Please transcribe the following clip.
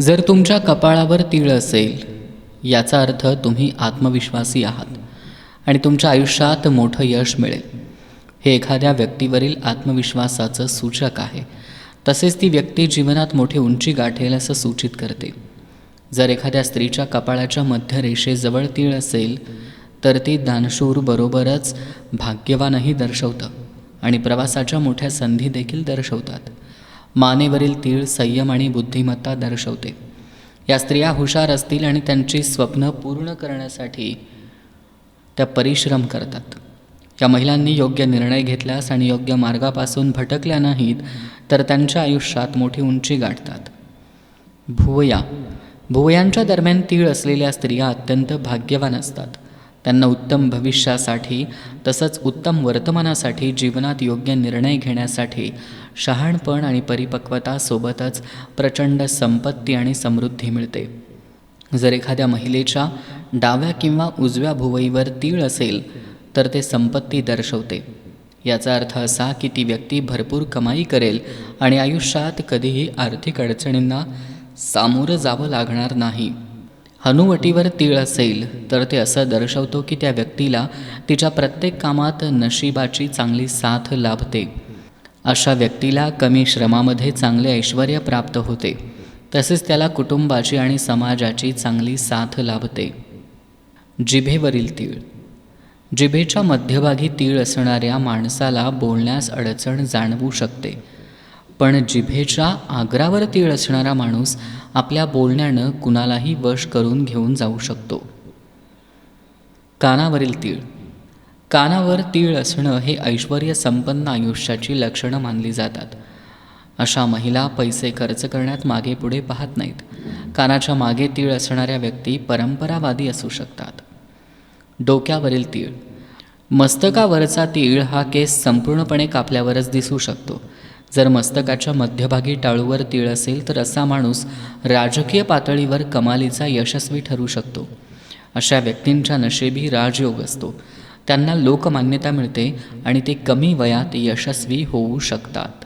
जर तुमच्या कपाळावर तीळ असेल याचा अर्थ तुम्ही आत्मविश्वासी आहात आणि तुमच्या आयुष्यात मोठं यश मिळेल. हे एखाद्या व्यक्तीवरील आत्मविश्वासाचं सूचक आहे. तसेच ती व्यक्ती जीवनात मोठी उंची गाठेल असं सूचित करते. जर एखाद्या स्त्रीच्या कपाळाच्या मध्य रेषेजवळ तीळ असेल तर ती दानशूर बरोबरच भाग्यवानही दर्शवतं आणि प्रवासाच्या मोठ्या संधी देखील दर्शवतात. मानेवरील तीळ संयम आणि बुद्धिमत्ता दर्शवते. या स्त्रिया हुशार असतील आणि त्यांची स्वप्न पूर्ण करण्यासाठी त्या परिश्रम करतात. या महिलांनी योग्य निर्णय घेतल्यास आणि योग्य मार्गापासून भटकल्या नाहीत तर त्यांच्या आयुष्यात मोठी उंची गाठतात. भुवया. भुवयांच्या दरम्यान तीळ असलेल्या स्त्रिया अत्यंत भाग्यवान असतात. त्यांना उत्तम भविष्यासाठी तसंच उत्तम वर्तमानासाठी जीवनात योग्य निर्णय घेण्यासाठी शहाणपण आणि परिपक्वता सोबतच प्रचंड संपत्ती आणि समृद्धी मिळते. जर एखाद्या महिलेच्या डाव्या किंवा उजव्या भुवईवर तीळ असेल तर ते संपत्ती दर्शवते. याचा अर्थ असा की ती व्यक्ती भरपूर कमाई करेल आणि आयुष्यात कधीही आर्थिक अडचणींना सामोरं जावं लागणार नाही. हनुवटीवर तीळ असेल तर ते असं दर्शवतो की त्या व्यक्तीला तिच्या प्रत्येक कामात नशिबाची चांगली साथ लाभते. अशा व्यक्तीला कमी श्रमामध्ये चांगले ऐश्वर प्राप्त होते. तसेच त्याला कुटुंबाची आणि समाजाची चांगली साथ लाभते. जिभेवरील तीळ. जिभेच्या मध्यभागी तीळ असणाऱ्या माणसाला बोलण्यास अडचण जाणवू शकते. पण जिभेच्या आग्रावर तीळ असणारा माणूस आपल्या बोलण्यानं कुणालाही वश करून घेऊन जाऊ शकतो. कानावरील तीळ. कानावर तीळ असणं हे ऐश्वर संपन्न आयुष्याची लक्षणं मानली जातात. अशा महिला पैसे खर्च करण्यात मागे पुढे पाहत नाहीत. कानाच्या मागे तीळ असणाऱ्या व्यक्ती परंपरावादी असू शकतात. डोक्यावरील तीळ. मस्तकावरचा तीळ हा केस संपूर्णपणे कापल्यावरच दिसू शकतो. जर मस्तकाच्या मध्यभागी टाळूवर तीळ असेल तर असा माणूस राजकीय पातळीवर कमालीचा यशस्वी ठरू शकतो. अशा व्यक्तींच्या नशेबी राजयोग असतो. त्यांना लोकमान्यता मिळते आणि ते कमी वयात यशस्वी होऊ शकतात.